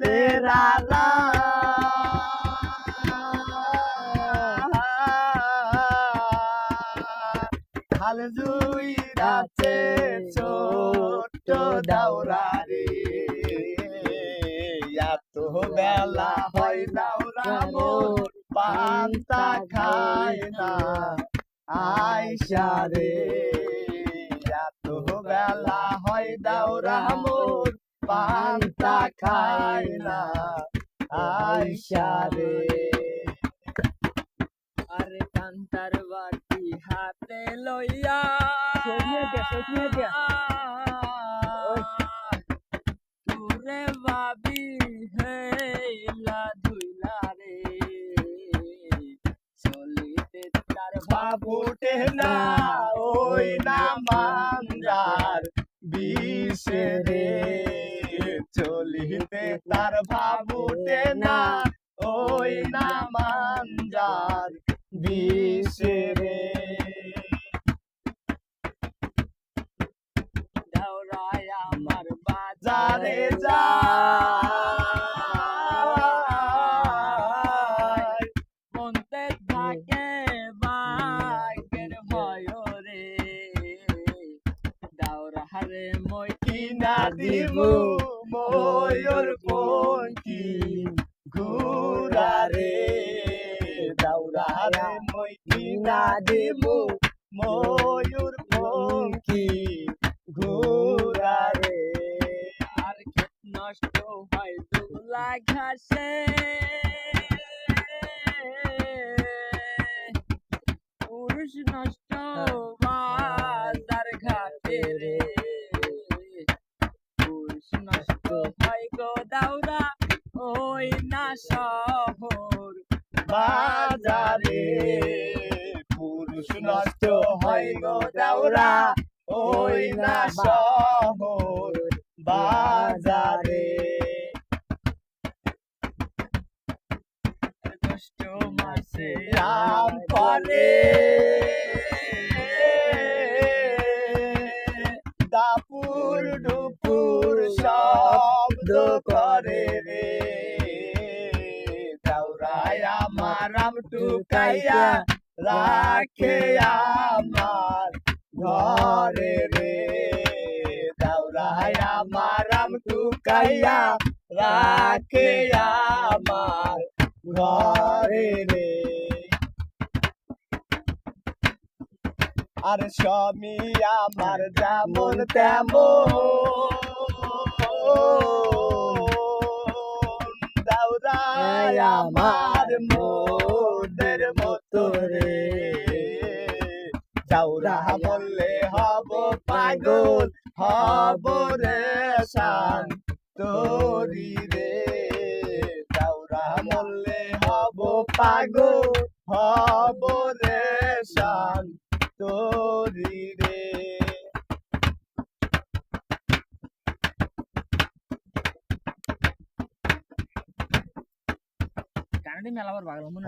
তেরা খাল জুই রাতে ছোট্ট দাওরা রে এত বেলা হয় দাওরা মোর পান্তা খায় না আয়সা রে, এত বেলা হয় দাওরা মোর। পান্তা খায় না আয়সা রে আরে কান্তার বাটি হাতে লইয়া। তুরে ভাবি হেলা ধুইলা রে চলিতে তার বাবুটে না ওই না মান্দার বিষে চলিতে তার ভাবুটে না। ওই না মান্দার বিষে রে। দাওরায় আমার বাজারে যায় মনতে থাকে মই কিনা দিমু ময়ূর পঙ্কি ঘুরারে দাউরা রে মই কিনা দিমু ময়ূর পঙ্কি ঘুরারে আর ক্ষেত নষ্ট হয় দুলা ঘাসে পুরুষ নষ্ট ওই না শহর বাজারে পুরুষ নষ্ট হয় গো দাউরা ওই না শহর বাজারে। কষ্ট মাসে রাম করে। দাপুর ডুপুর শব্দ আমার রাম টুকাইয়া রাখে আমার ঘরে রে। দাউরায় আমার রাম টুকাইয়া রাখে আমার ঘরে রে। আর স্বামী আমার যেমন তেমন। আমার মোদের মতো রে। দাউরা বললে হব পাগল, হব রে শান তোরি রে। দাউরা বললে হব পাগল, হব রে শান মেলাবার বাগল মনে